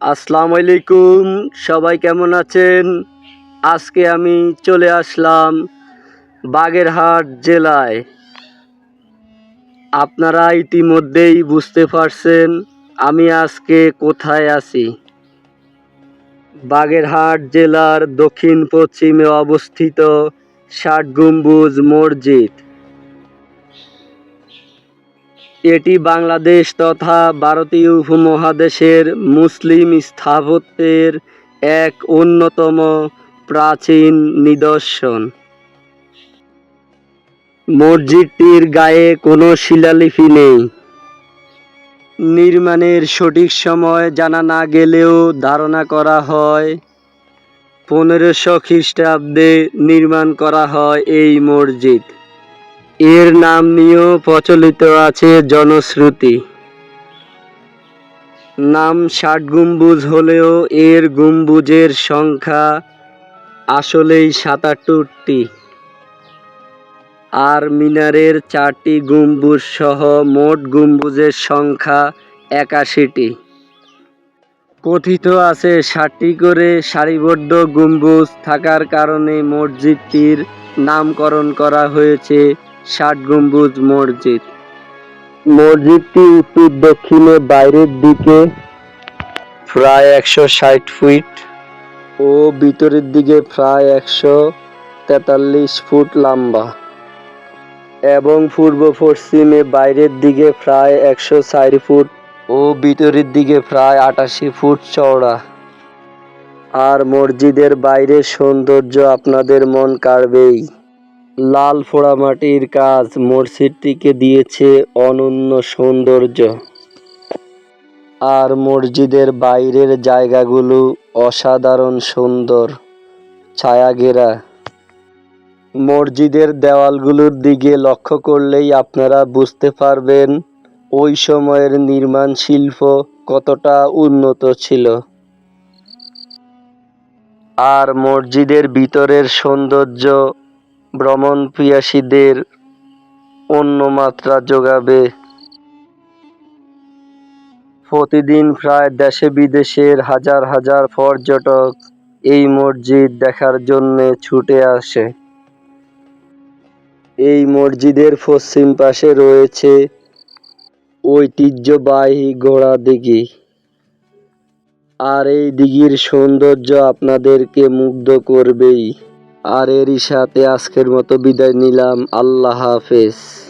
আসসালামু আলাইকুম সবাই কেমন আছেন? আজকে আমি চলে আসলাম বাগেরহাট জেলায়। আপনারা ইতিমধ্যেই বুঝতে পারছেন আমি আজকে কোথায় আছি। বাগেরহাট জেলার দক্ষিণ পশ্চিমে অবস্থিত ষাট গম্বুজ মসজিদ। এটি বাংলাদেশ তথা ভারতীয় উপমহাদেশের মুসলিম স্থাপত্যের এক অন্যতম প্রাচীন নিদর্শন। মসজিদটির গায়ে কোনো শিলালিপি নেই। নির্মাণের সঠিক সময় জানা না গেলেও ধারণা করা হয়, পনেরোশো খ্রিস্টাব্দে নির্মাণ করা হয় এই মসজিদ। এর নাম নিয়েও প্রচলিত আছে জনশ্রুতি। নাম ষাট গম্বুজ হলেও এর গম্বুজের সংখ্যা আসলেই সাতাত্তরটি। আর মিনারের চারটি গম্বুজ সহ মোট গম্বুজের সংখ্যা একাশিটি। কথিত আছে ষাটটি করে সারিবদ্ধ গম্বুজ থাকার কারণে মসজিদটির নামকরণ করা হয়েছে ষাট গম্বুজ মসজিদ। মসজিদটি উত্তর দক্ষিণে বাইরের দিকে প্রায় একশো ষাট ফিট। ও ভিতরের দিকে প্রায় একশো তেতাল্লিশ ফুট লম্বা। এবং পূর্ব পশ্চিমে বাইরের দিকে প্রায় একশো চার ফুট। ও ভিতরের দিকে প্রায় আটাশি ফুট চওড়া। আর মসজিদের বাইরের সৌন্দর্য আপনাদের মন কাড়বেই। লাল পোড়ামাটির কাজ মসজিদটিকে দিয়েছে অনন্য সৌন্দর্য। আর মসজিদের বাইরের জায়গাগুলো অসাধারণ সুন্দর, ছায়াঘেরা। মসজিদের দেওয়ালগুলোর দিকে লক্ষ্য করলেই আপনারা বুঝতে পারবেন, ওই সময়ের নির্মাণ শিল্প কতটা উন্নত ছিল। আর মসজিদের ভিতরের সৌন্দর্য ভ্রমণ পিয়াসীদের অন্য মাত্রা যোগাবে। প্রতিদিন প্রায় দেশে বিদেশের হাজার হাজার পর্যটক এই মসজিদ দেখার জন্য ছুটে আসে। এই মসজিদের পশ্চিম পাশে রয়েছে ঐতিহ্যবাহী ঘোড়া দিঘি। আর এই দিঘির সৌন্দর্য আপনাদেরকে মুগ্ধ করবেই। আর এরই সাথে আজকের মতো বিদায় নিলাম। আল্লাহ হাফেজ।